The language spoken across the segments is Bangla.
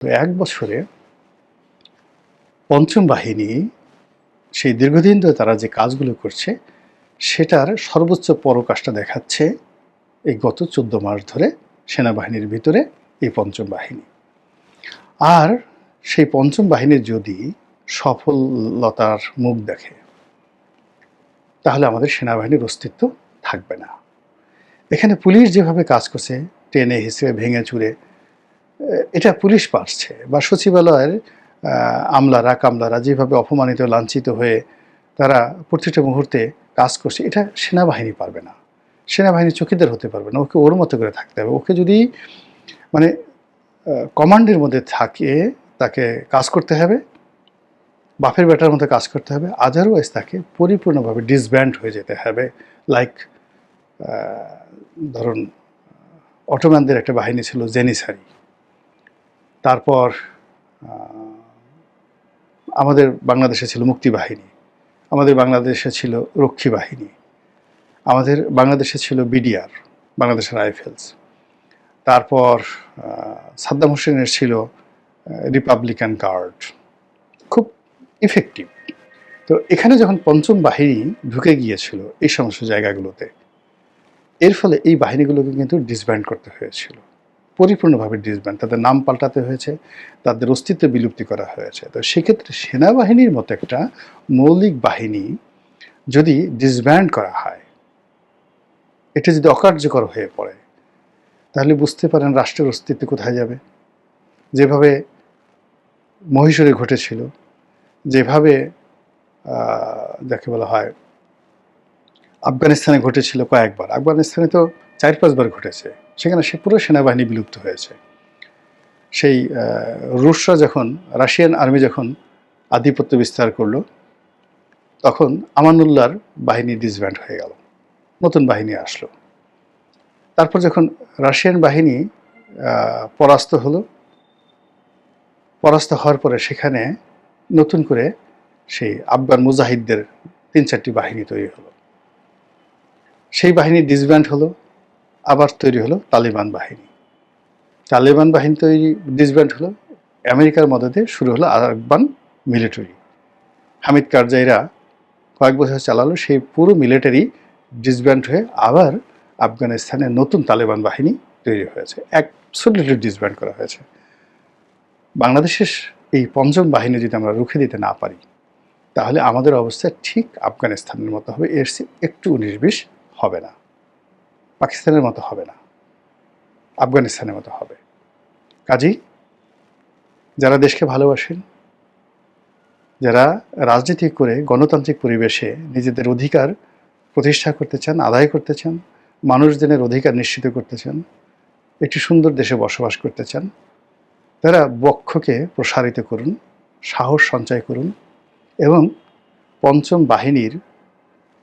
তো এক বছরে পঞ্চম বাহিনী সেই দীর্ঘদিন ধরে তারা যে কাজগুলো করছে, সেটার সর্বোচ্চ পরকাশটা দেখাচ্ছে এই গত চোদ্দ মাস ধরে সেনাবাহিনীর ভিতরে এই পঞ্চম বাহিনী। আর সেই পঞ্চম বাহিনীর যদি সফলতার মুখ দেখে, তাহলে আমাদের সেনাবাহিনীর অস্তিত্ব থাকবে না। এখানে পুলিশ যেভাবে কাজ করছে, টেনে হিসেবে ভেঙে চুরে এটা পুলিশ পারছে বা সচিবালয়ের আমলারা, কামলারা যেভাবে অপমানিত, লাঞ্ছিত হয়ে তারা প্রতিটা মুহূর্তে কাজ করছে, এটা সেনাবাহিনী পারবে না। সেনাবাহিনী চকিদার হতে পারবে না, ওকে ওর মতো করে থাকতে হবে। ওকে যদি মানে কমান্ডের মধ্যে থাকে, তাকে কাজ করতে হবে বাপের বেটার মধ্যে কাজ করতে হবে আদারওয়াইজ তাকে পরিপূর্ণভাবে ডিসব্যান্ড হয়ে যেতে হবে। লাইক ধরুন, অটোম্যানদের একটা বাহিনী ছিল জেনিসারি। তারপর আমাদের বাংলাদেশে ছিল মুক্তি বাহিনী, আমাদের বাংলাদেশে ছিল রক্ষী বাহিনী, আমাদের বাংলাদেশে ছিল বিডিআর, বাংলাদেশের রাইফেলস। তারপর সাদ্দাম হোসেনের ছিল রিপাবলিকান গার্ড। খুব ইফেক্টিভ তো এখানে যখন পঞ্চম বাহিনী ঢুকে গিয়েছিল এই সমস্ত জায়গাগুলোতে, এর ফলে এই বাহিনীগুলোকে কিন্তু ডিসব্যান্ড করতে হয়েছিল। পরিপূর্ণভাবে ডিসব্যান্ড, তাদের নাম পাল্টাতে হয়েছে, তাদের অস্তিত্ব বিলুপ্তি করা হয়েছে। তো সেক্ষেত্রে সেনাবাহিনীর মতো একটা মৌলিক বাহিনী যদি ডিসব্যান্ড করা হয়, এটা যদি অকার্যকর হয়ে পড়ে, তাহলে বুঝতে পারেন রাষ্ট্রের অস্তিত্ব কোথায় যাবে। যেভাবে মহীশূরে ঘটেছিল, যেভাবে যাকে বলা হয়, আফগানিস্তানে ঘটেছিল কয়েকবার। আফগানিস্তানে তো চার পাঁচবার ঘটেছে। সেখানে সে পুরো সেনাবাহিনী বিলুপ্ত হয়েছে। সেই রুশরা যখন, রাশিয়ান আর্মি যখন আধিপত্য বিস্তার করল, তখন আমানুল্লাহর বাহিনী ডিসব্যান্ড হয়ে গেল, নতুন বাহিনী আসলো। তারপর যখন রাশিয়ান বাহিনী পরাস্ত হলো, পরাস্ত হওয়ার পরে সেখানে নতুন করে সেই আফগান মুজাহিদদের তিন চারটি বাহিনী তৈরি হলো। সেই বাহিনী ডিসব্যান্ড হলো আবার তৈরি হলো তালিবান বাহিনী। তালিবান বাহিনী তৈরি ডিসব্যান্ড হলো, আমেরিকার মদতে শুরু হলো আফগান মিলিটারি হামিদ কারজাইরা কয়েক বছর চালালো, সেই পুরো মিলিটারি ডিসব্যান্ড হয়ে আবার আফগানিস্তানে নতুন তালেবান বাহিনী তৈরি হয়েছে। অ্যাবসলিটলি ডিসব্যান্ড করা হয়েছে। বাংলাদেশের এই পঞ্চম বাহিনী যদি আমরা রুখে দিতে না পারি, তাহলে আমাদের অবস্থা ঠিক আফগানিস্তানের মতো হবে, এর একটু উনিশ বিশ হবে না। পাকিস্তানের মতো হবে না, আফগানিস্তানের মতো হবে। কাজী, যারা দেশকে ভালোবাসেন, যারা রাজনীতি করে গণতান্ত্রিক পরিবেশে নিজেদের অধিকার প্রতিষ্ঠা করতে চান, আদায় করতে চান, মানুষজনের অধিকার নিশ্চিত করতে চান, একটি সুন্দর দেশে বসবাস করতে চান, তারা বক্ষকে প্রসারিত করুন, সাহস সঞ্চয় করুন এবং পঞ্চম বাহিনীর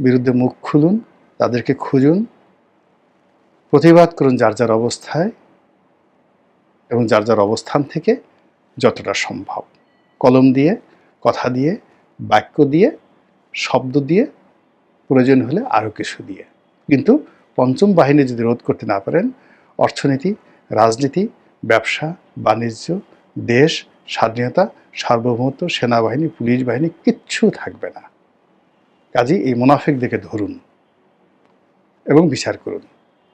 বিরুদ্ধে মুখ খুলুন, তাদেরকে খুঁজুন প্রতিবাদ করুন যার যার অবস্থায় এবং যার যার অবস্থান থেকে যতটা সম্ভব। কলম দিয়ে, কথা দিয়ে, বাক্য দিয়ে, শব্দ দিয়ে, প্রয়োজন হলে আরও কিছু দিয়ে। কিন্তু পঞ্চম বাহিনী যদি রোধ করতে না পারেন, অর্থনীতি, রাজনীতি, ব্যবসা, বাণিজ্য, দেশ, স্বাধীনতা, সার্বভৌমত্ব, সেনাবাহিনী, পুলিশ বাহিনী কিচ্ছু থাকবে না। কাজেই এই মুনাফিকদেরকে ধরুন এবং বিচার করুন।